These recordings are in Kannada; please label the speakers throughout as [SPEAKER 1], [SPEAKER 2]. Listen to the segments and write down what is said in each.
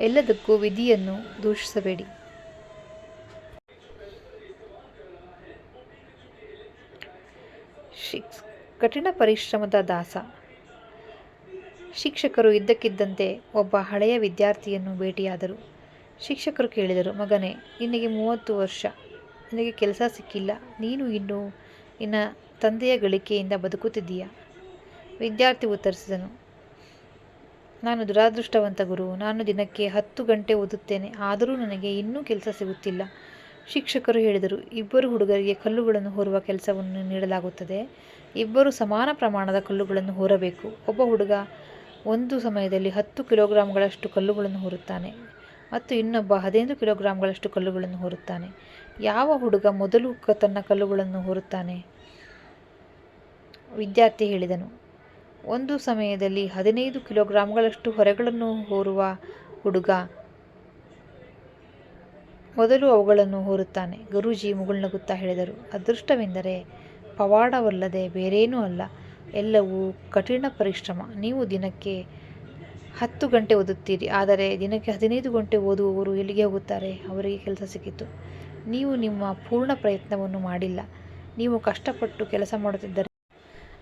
[SPEAKER 1] ಎಲ್ಲದಕ್ಕೂ ವಿಧಿಯನ್ನು ದೂಷಿಸಬೇಡಿ. ಕಠಿಣ ಪರಿಶ್ರಮದ ದಾಸ. ಶಿಕ್ಷಕರು ಇದ್ದಕ್ಕಿದ್ದಂತೆ ಒಬ್ಬ ಹಳೆಯ ವಿದ್ಯಾರ್ಥಿಯನ್ನು ಭೇಟಿಯಾದರು. ಶಿಕ್ಷಕರು ಕೇಳಿದರು, ಮಗನೇ, ನಿನಗೆ ಮೂವತ್ತು ವರ್ಷ. ನಿನಗೆ ಕೆಲಸ ಸಿಕ್ಕಿಲ್ಲ. ನೀನು ಇನ್ನೂ ನಿನ್ನ ತಂದೆಯ ಗಳಿಕೆಯಿಂದ ಬದುಕುತ್ತಿದ್ದೀಯಾ? ವಿದ್ಯಾರ್ಥಿ ಉತ್ತರಿಸಿದನು ನಾನು ದುರಾದೃಷ್ಟವಂತ ಗುರು, ನಾನು ದಿನಕ್ಕೆ ಹತ್ತು ಗಂಟೆ ಓದುತ್ತೇನೆ, ಆದರೂ ನನಗೆ ಇನ್ನೂ ಕೆಲಸ ಸಿಗುತ್ತಿಲ್ಲ. ಶಿಕ್ಷಕರು ಹೇಳಿದರು, ಇಬ್ಬರು ಹುಡುಗರಿಗೆ ಕಲ್ಲುಗಳನ್ನು ಹೊರುವ ಕೆಲಸವನ್ನು ನೀಡಲಾಗುತ್ತದೆ. ಇಬ್ಬರು ಸಮಾನ ಪ್ರಮಾಣದ ಕಲ್ಲುಗಳನ್ನು ಹೊರಬೇಕು. ಒಬ್ಬ ಹುಡುಗ ಒಂದು ಸಮಯದಲ್ಲಿ ಹತ್ತು ಕಿಲೋಗ್ರಾಮ್ಗಳಷ್ಟು ಕಲ್ಲುಗಳನ್ನು ಹೊರುತ್ತಾನೆ ಮತ್ತು ಇನ್ನೊಬ್ಬ ಹದಿನೈದು ಕಿಲೋಗ್ರಾಮ್ಗಳಷ್ಟು ಕಲ್ಲುಗಳನ್ನು ಹೊರುತ್ತಾನೆ. ಯಾವ ಹುಡುಗ ಮೊದಲು ತನ್ನ ಕಲ್ಲುಗಳನ್ನು ಹೊರುತ್ತಾನೆ? ವಿದ್ಯಾರ್ಥಿ ಹೇಳಿದನು ಒಂದು ಸಮಯದಲ್ಲಿ ಹದಿನೈದು ಕಿಲೋಗ್ರಾಂಗಳಷ್ಟು ಹೊರೆಗಳನ್ನು ಹೊರುವ ಹುಡುಗ ಮೊದಲು ಅವುಗಳನ್ನು ಹೊರುತ್ತಾನೆ. ಗುರೂಜಿ ಮುಗುಳ್ನಗುತ್ತಾ ಹೇಳಿದರು, ಅದೃಷ್ಟವೆಂದರೆ ಪವಾಡವಲ್ಲದೆ ಬೇರೇನೂ ಅಲ್ಲ. ಎಲ್ಲವೂ ಕಠಿಣ ಪರಿಶ್ರಮ. ನೀವು ದಿನಕ್ಕೆ ಹತ್ತು ಗಂಟೆ ಓದುತ್ತೀರಿ. ಆದರೆ ದಿನಕ್ಕೆ ಹದಿನೈದು ಗಂಟೆ ಓದುವವರು ಎಲ್ಲಿಗೆ ಹೋಗುತ್ತಾರೆ? ಅವರಿಗೆ ಕೆಲಸ ಸಿಕ್ಕಿತು. ನೀವು ನಿಮ್ಮ ಪೂರ್ಣ ಪ್ರಯತ್ನವನ್ನು ಮಾಡಿಲ್ಲ. ನೀವು ಕಷ್ಟಪಟ್ಟು ಕೆಲಸ ಮಾಡುತ್ತಿದ್ದರೆ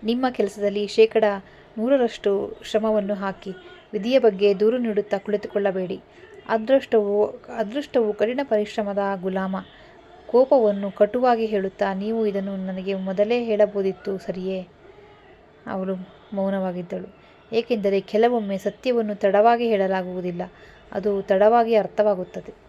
[SPEAKER 1] ನಿಮ್ಮ ಕೆಲಸದಲ್ಲಿ ಶೇಕಡ ನೂರರಷ್ಟು ಶ್ರಮವನ್ನು ಹಾಕಿ ವಿಧಿಯ ಬಗ್ಗೆ ದೂರು ನೀಡುತ್ತಾ ಕುಳಿತುಕೊಳ್ಳಬೇಡಿ. ಅದೃಷ್ಟವು ಅದೃಷ್ಟವು ಕಠಿಣ ಪರಿಶ್ರಮದ ಗುಲಾಮ. ಕೋಪವನ್ನು ಕಟುವಾಗಿ ಹೇಳುತ್ತಾ, ನೀವು ಇದನ್ನು ನನಗೆ ಮೊದಲೇ ಹೇಳಬಹುದಿತ್ತು, ಸರಿಯೇ? ಅವಳು ಮೌನವಾಗಿದ್ದಳು. ಏಕೆಂದರೆ ಕೆಲವೊಮ್ಮೆ ಸತ್ಯವನ್ನು ತಡವಾಗಿ ಹೇಳಲಾಗುವುದಿಲ್ಲ. ಅದು ತಡವಾಗಿ ಅರ್ಥವಾಗುತ್ತದೆ.